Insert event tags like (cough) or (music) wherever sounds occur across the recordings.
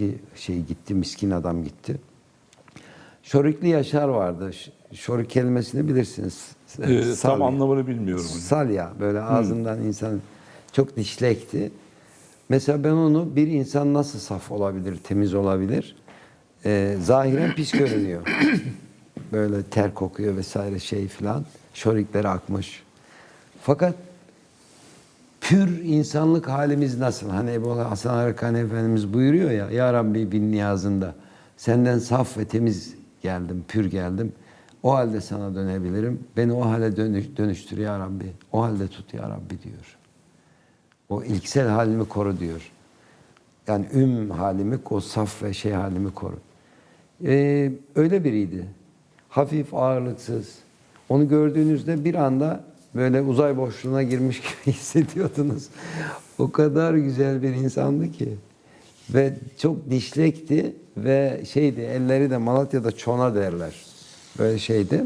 eski şey gitti, miskin adam gitti. Şorikli Yaşar vardı. Şorik kelimesini bilirsiniz. Ee, tam anlamını bilmiyorum. Salya böyle ağzından insan çok dişlekti. Mesela ben onu bir insan nasıl saf olabilir, temiz olabilir? Ee, zahiren pis görünüyor. Böyle ter kokuyor vesaire şey filan. Şorikleri akmış. Fakat pür insanlık halimiz nasıl? Hani Ebu Hasan Harakani Efendimiz buyuruyor ya, Ya Rabbi bin niyazında, senden saf ve temiz geldim, pür geldim. O halde sana dönebilirim. Beni o hale dönüş, dönüştür ya Rabbi. O halde tut ya Rabbi diyor. O ilksel halimi koru diyor. Yani üm halimi, o saf ve şey halimi koru. Ee, öyle biriydi. Hafif, ağırlıksız. Onu gördüğünüzde bir anda böyle uzay boşluğuna girmiş gibi (laughs) hissediyordunuz. O kadar güzel bir insandı ki. Ve çok dişlekti ve şeydi, elleri de Malatya'da çona derler. Böyle şeydi.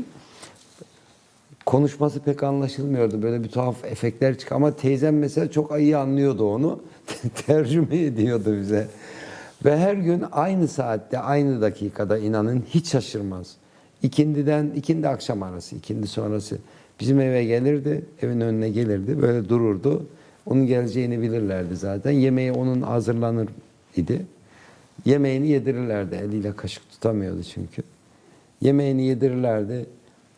Konuşması pek anlaşılmıyordu. Böyle bir tuhaf efektler çık ama teyzem mesela çok iyi anlıyordu onu. (laughs) Tercüme ediyordu bize. Ve her gün aynı saatte, aynı dakikada inanın hiç şaşırmaz. İkindiden, ikindi akşam arası, ikindi sonrası bizim eve gelirdi, evin önüne gelirdi, böyle dururdu. Onun geleceğini bilirlerdi zaten. Yemeği onun hazırlanır idi. Yemeğini yedirirlerdi. Eliyle kaşık tutamıyordu çünkü. Yemeğini yedirirlerdi.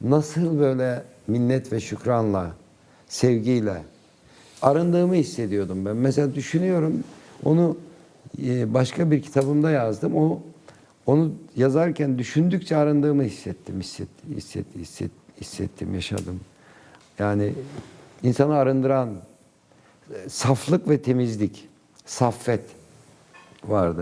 Nasıl böyle minnet ve şükranla, sevgiyle arındığımı hissediyordum ben. Mesela düşünüyorum onu e, başka bir kitabımda yazdım. O onu yazarken düşündükçe arındığımı hissettim, hisset, hisset, hisset, hissettim, yaşadım. Yani insanı arındıran e, saflık ve temizlik, saffet vardı.